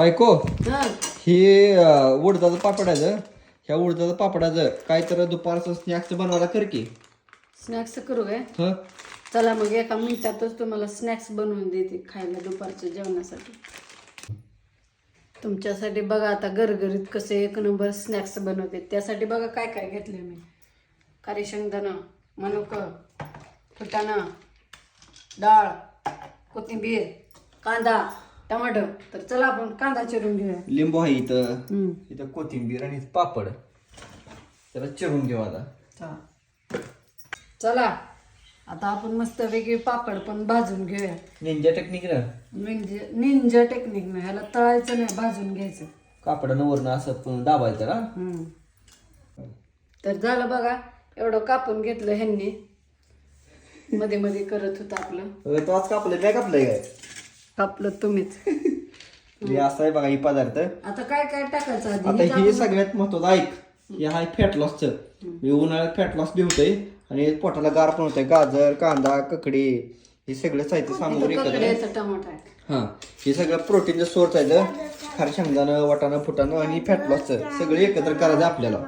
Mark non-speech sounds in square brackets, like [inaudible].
बायको हा. हे अं, उडदाचं पापडाचं ह्या उडदाचं पापडाचं काय तर दुपारचं स्नॅक्स बनवायला कर की. स्नॅक्स करू काय? हं. चला मग एका मिनिटातच तुम्हाला स्नॅक्स बनवून देते खायला दुपारच्या जेवणासाठी. तुमच्यासाठी बघा आता गरगरीत कसे एक नंबर स्नॅक्स बनवते. त्यासाठी बघा काय काय घेतले मी. खारी शेंगदाणं मनुक फुटाणा डाळ कोथिंबीर कांदा. टमाटर. तर चला आपण कांदा चिरून घेऊया. लिंबू आहे इथं. हम्म. इथं कोथिंबीर आणि पापड. त्याला चिरून घेऊ आता. चला. आता आपण मस्त वेगळी पापड पण भाजून घेऊया. निंजा टेक्निक ना? म्हणजे निंजा टेक्निक नाही. ह्याला तळायचं नाही भाजून घ्यायचं. कापडानं वरनं असं पण दाबायचं ना हम्म. तर झालं बघा एवढं कापून घेतलं ह्यांनी. मध्ये मध्ये करत होतं आपलं. अं, तो आज कापलंय काय कापलंय काय? कापलं तुम्हीच. [laughs] हे असं आहे बघा ही पदार्थ. आता काय काय टाकायचं आता हे सगळ्यात महत्वाचं ऐक हे आहे फॅट लॉसचं मी उन्हाळ्यात फॅट लॉस बी होतंय आणि पोटाला गार पण होतंय. गाजर कांदा ककडी हे सगळं साहित्य सामग्री एकत्र. ककड्याचा टमाटा आहे. हा. हे सगळं प्रोटीनचं सोर्स आहे खार शेंगदाणं वाटाणं फुटाणं आणि फॅट लॉसचं सगळं एकत्र करायचं आपल्याला.